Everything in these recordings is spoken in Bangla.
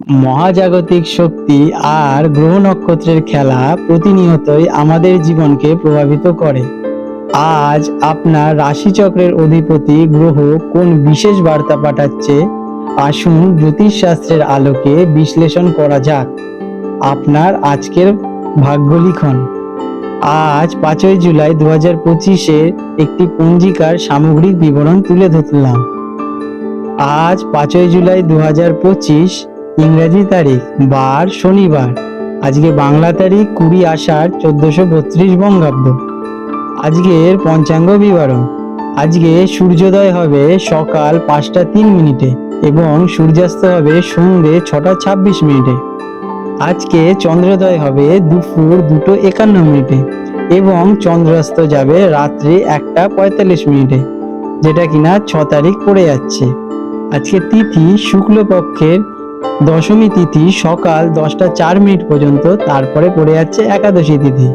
মহাজাগতিক শক্তি আর গ্রহ নক্ষত্রের খেলা প্রতিনিয়তই আমাদের জীবনকে প্রভাবিত করে। আজ আপনার রাশিচক্রের অধিপতি গ্রহ কোন বিশেষ বার্তা পাঠাচ্ছে, আসুন জ্যোতিষশাস্ত্রের আলোকে বিশ্লেষণ করা যাক। আপনার আজকের ভাগ্য লিখন। আজ পাঁচই জুলাই দু হাজার পঁচিশে একটি পঞ্জিকার সামগ্রিক বিবরণ তুলে ধরলাম। আজ পাঁচই জুলাই দু হাজার পঁচিশ ইংরেজি তারিখ বার শনিবার। আজকে বাংলা তারিখ কুড়ি আষাঢ় চোদ্দশো বত্রিশ বঙ্গাব্দ। আজকের পঞ্চাঙ্গ বিবরণ। আজকে সূর্যোদয় হবে সকাল পাঁচটা তিন মিনিটে এবং সূর্যাস্ত হবে সন্ধ্যে ছটা ছাব্বিশ মিনিটে। আজকে চন্দ্রোদয় হবে দুপুর দুটো একান্ন মিনিটে এবং চন্দ্রাস্ত যাবে রাত্রি একটা পঁয়তাল্লিশ মিনিটে, যেটা কিনা ছ তারিখ পড়ে যাচ্ছে। আজকে তিথি শুক্লপক্ষের দশমী তিথি সকাল দশটা চার মিনিট পর্যন্ত, তারপরে পড়ে যাচ্ছে একাদশী তিথি।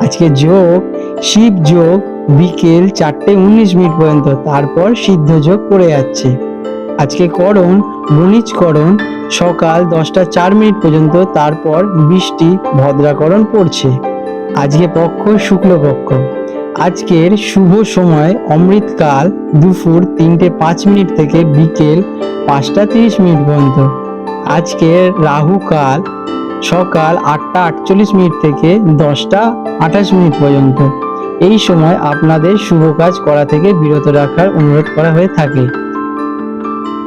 আজকে যোগ, শিব যোগ, বিকেল চারটে উনিশ মিনিট পর্যন্ত, তারপর সিদ্ধ যোগ পড়ে যাচ্ছে। আজকে করণ বণিজ করণ সকাল দশটা চার মিনিট পর্যন্ত, তারপর বৃষ্টি, ভদ্রাকরণ পড়ছে। আজকে পক্ষ শুক্লপক্ষ আজকের শুভ সময়, অমৃতকাল, দুপুর তিনটে পাঁচ মিনিট থেকে বিকেল পাঁচটা তিরিশ মিনিট পর্যন্ত। আজকে রাহু কাল, সকাল আটটা আটচল্লিশ মিনিট থেকে দশটা আঠাশ মিনিট পর্যন্ত। এই সময় আপনাদের শুভ কাজ করা থেকে বিরত রাখার অনুরোধ করা হয়ে থাকে।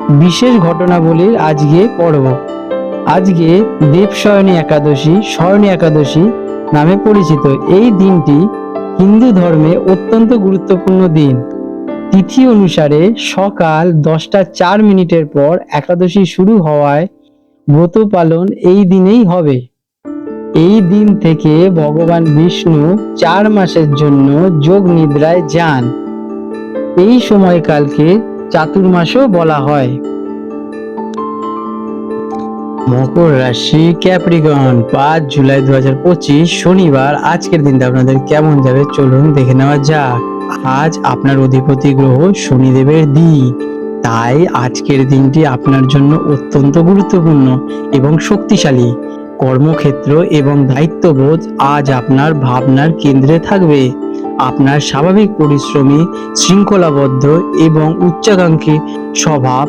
বিশেষ ঘটনাবলীর আজকে পর্ব। আজকে দেবশয়নী একাদশী স্বয়নী একাদশী নামে পরিচিত। এই দিনটি হিন্দু ধর্মে অত্যন্ত গুরুত্বপূর্ণ দিন। তিথি অনুসারে সকাল দশটা চার মিনিটের পর একাদশী শুরু হওয়ায় ব্রত পালন এই দিনেই হবে। এই দিন থেকে ভগবান বিষ্ণু চার মাসের জন্য যোগ নিদ্রায় যান। এই সময়কালকে চাতুর্মাসও বলা হয়। মকর রাশি ক্যাপ্রিকন পাঁচ জুলাই দু হাজার পঁচিশ শনিবার। আজকের দিনটা আপনাদের কেমন যাবে? চলুন দেখে নেওয়া যাক। আজ আপনার অধিপতি গ্রহ শনিদেবের দিক। তাই আজকের দিনটি আপনার জন্য অত্যন্ত গুরুত্বপূর্ণ এবং শক্তিশালী। কর্মক্ষেত্র এবং দায়িত্ববোধ আজ আপনার ভাবনার কেন্দ্রে থাকবে। আপনার স্বাভাবিক পরিশ্রমী, শৃঙ্খলাবদ্ধ এবং উচ্চাকাঙ্ক্ষী স্বভাব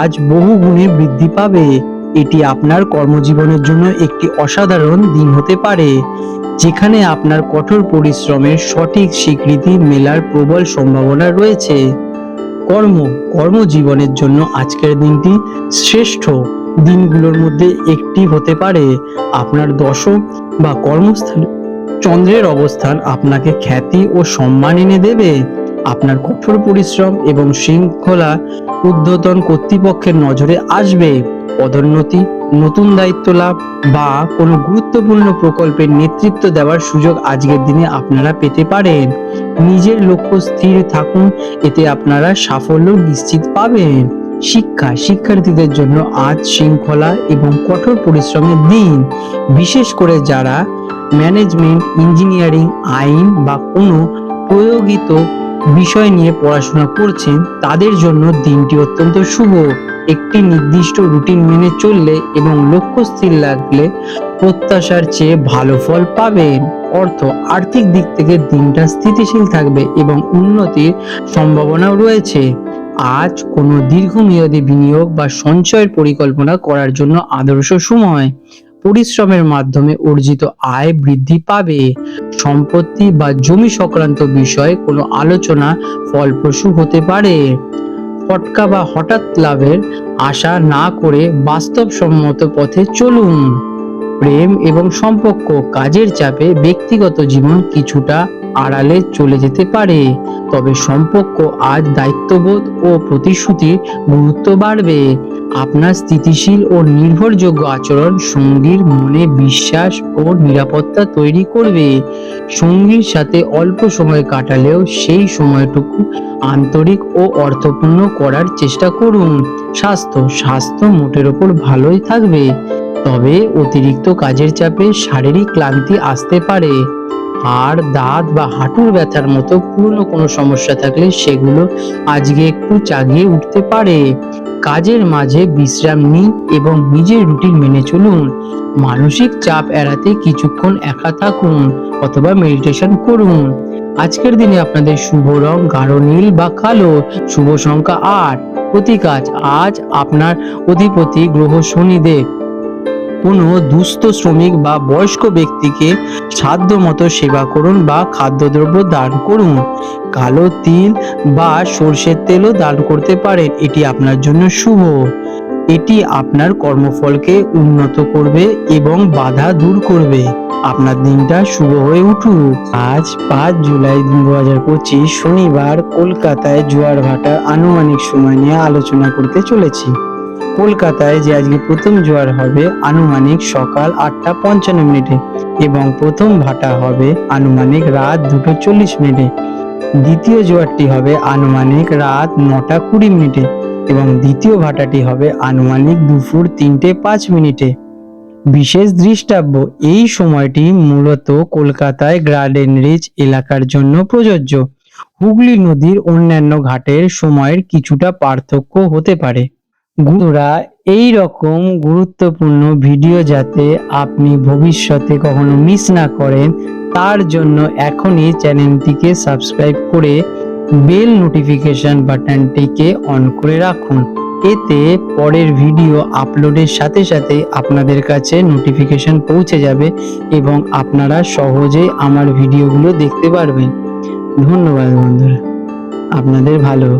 আজ বহু গুণে বৃদ্ধি পাবে। এটি আপনার কর্মজীবনের জন্য একটি অসাধারণ দিন হতে পারে, যেখানে আপনার কঠোর পরিশ্রমের সঠিক স্বীকৃতি মেলার প্রবল সম্ভাবনা রয়েছে। কর্ম, কর্মজীবনের জন্য আজকের দিনটি শ্রেষ্ঠ দিনগুলোর মধ্যে একটি হতে পারে। আপনার দশম বা কর্মস্থানে চন্দ্রের অবস্থান আপনাকে খ্যাতি ও সম্মান এনে দেবে। আপনার কঠোর পরিশ্রম এবং শৃঙ্খলা উদ্ধতন কর্তৃপক্ষের নজরে আসবে। পদোন্নতি, নতুন দায়িত্ব লাভ বা কোনো গুরুত্বপূর্ণ প্রকল্পের নেতৃত্ব দেওয়ার সুযোগ আজকের দিনে আপনারা পেতে পারেন। নিজের লক্ষ্য স্থির থাকুন, এতে আপনারা সাফল্য নিশ্চিত পাবেন। শিক্ষা, শিক্ষার্থীদের জন্য আজ শৃঙ্খলা এবং কঠোর পরিশ্রমের দিন। বিশেষ করে যারা ম্যানেজমেন্ট, ইঞ্জিনিয়ারিং, আইন বা কোনো প্রয়োগিত বিষয় নিয়ে পড়াশোনা করছেন, তাদের জন্য দিনটি অত্যন্ত শুভ। একটি নির্দিষ্ট রুটিন মেনে চললে এবং লক্ষ্য স্থির রাখলে প্রত্যাশার চেয়ে ভালো ফল পাবেন অর্থ আর্থিক দিক থেকে দিনটা স্থিতিশীল থাকবে এবং উন্নতির সম্ভাবনাও রয়েছে। আজ কোনো দীর্ঘমেয়াদী বিনিয়োগ বা সঞ্চয়ের পরিকল্পনা করার জন্য আদর্শ সময়। পরিশ্রমের মাধ্যমে অর্জিত আয় বৃদ্ধি পাবে। সম্পত্তি বা জমি সংক্রান্ত বিষয়ে কোনো আলোচনা ফলপ্রসূ হতে পারে। ফটকা বা হঠাৎ লাভের আশা না করে বাস্তবসম্মত পথে চলুন। প্রেম এবং সম্পর্ক কাজের চাপে ব্যক্তিগত জীবন কিছুটা আড়ালে চলে যেতে পারে, তবে সম্পর্ক আজ দায়িত্ববোধ ও প্রতিশ্রুতির গুরুত্ব বাড়বে। আপনার স্থিতিশীল ও নির্ভরযোগ্য আচরণ সঙ্গীর মনে বিশ্বাস ও নিরাপত্তা তৈরি করবে। সঙ্গীর সাথে অল্প সময় কাটালেও সেই সময়টুকু আন্তরিক ও অর্থপূর্ণ করার চেষ্টা করুন। স্বাস্থ্য স্বাস্থ্য মোটের ওপর ভালোই থাকবে, তবে অতিরিক্ত কাজের চাপে শারীরিক ক্লান্তি আসতে পারে। হাড় দাঁত বা হাঁটুর ব্যথার মতো পুরনো কোনো সমস্যা থাকলে সেগুলো আজকে একটু চাগিয়ে উঠতে পারে। কাজের মাঝে বিশ্রাম নিন এবং নিজের রুটিন মেনে চলুন। মানসিক চাপ এড়াতে কিছুক্ষণ একা থাকুন অথবা মেডিটেশন করুন। আজকের দিনে আপনাদের শুভ রং গাঢ় নীল বা কালো, শুভ সংখ্যা আট। প্রতি কাজ আজ আপনার অধিপতি গ্রহ শনিদেব। কোনো দুস্থ শ্রমিক বা বয়স্ক ব্যক্তিকে সাধ্য মতো সেবা করুন বা খাদ্যদ্রব্য দান করুন। কালো তিল বা সর্ষের তেলও দান করতে পারেন, এটি আপনার জন্য শুভ। এটি আপনার কর্মফলকে উন্নত করবে এবং বাধা দূর করবে। আপনার দিনটা শুভ হয়ে উঠুক। আজ পাঁচ জুলাই দু হাজার পঁচিশ শনিবার কলকাতায় জোয়ার ভাটার আনুমানিক সময় নিয়ে আলোচনা করতে চলেছি। কলকাতায় যে আজকে প্রথম জোয়ার হবে আনুমানিক সকাল আটটা পঞ্চান্ন মিনিটে এবং প্রথম ভাটা হবে আনুমানিক রাত দুটো চল্লিশ মিনিটে। দ্বিতীয় জোয়ারটি হবে আনুমানিক রাত নটা কুড়ি মিনিটে এবং দ্বিতীয় ভাটাটি হবে আনুমানিক দুপুর তিনটে পাঁচ মিনিটে। বিশেষ দৃষ্টাব্য, এই সময়টি মূলত কলকাতায় গার্ডেন রিচ এলাকার জন্য প্রযোজ্য। হুগলি নদীর অন্যান্য ঘাটের সময়ের কিছুটা পার্থক্য হতে পারে। গুরুরা এই রকম গুরুত্বপূর্ণ ভিডিও যাতে আপনি ভবিষ্যতে কখনো মিস না করেন, তার জন্য এখনই চ্যানেলটিকে সাবস্ক্রাইব করে বেল নোটিফিকেশন বাটনটিকে অন করে রাখুন এতে পরের ভিডিও আপলোডের সাথে সাথে আপনাদের কাছে নোটিফিকেশন পৌঁছে যাবে এবং আপনারা সহজে আমার ভিডিওগুলো দেখতে পারবেন ধন্যবাদ বন্ধুরা আপনাদের ভালো।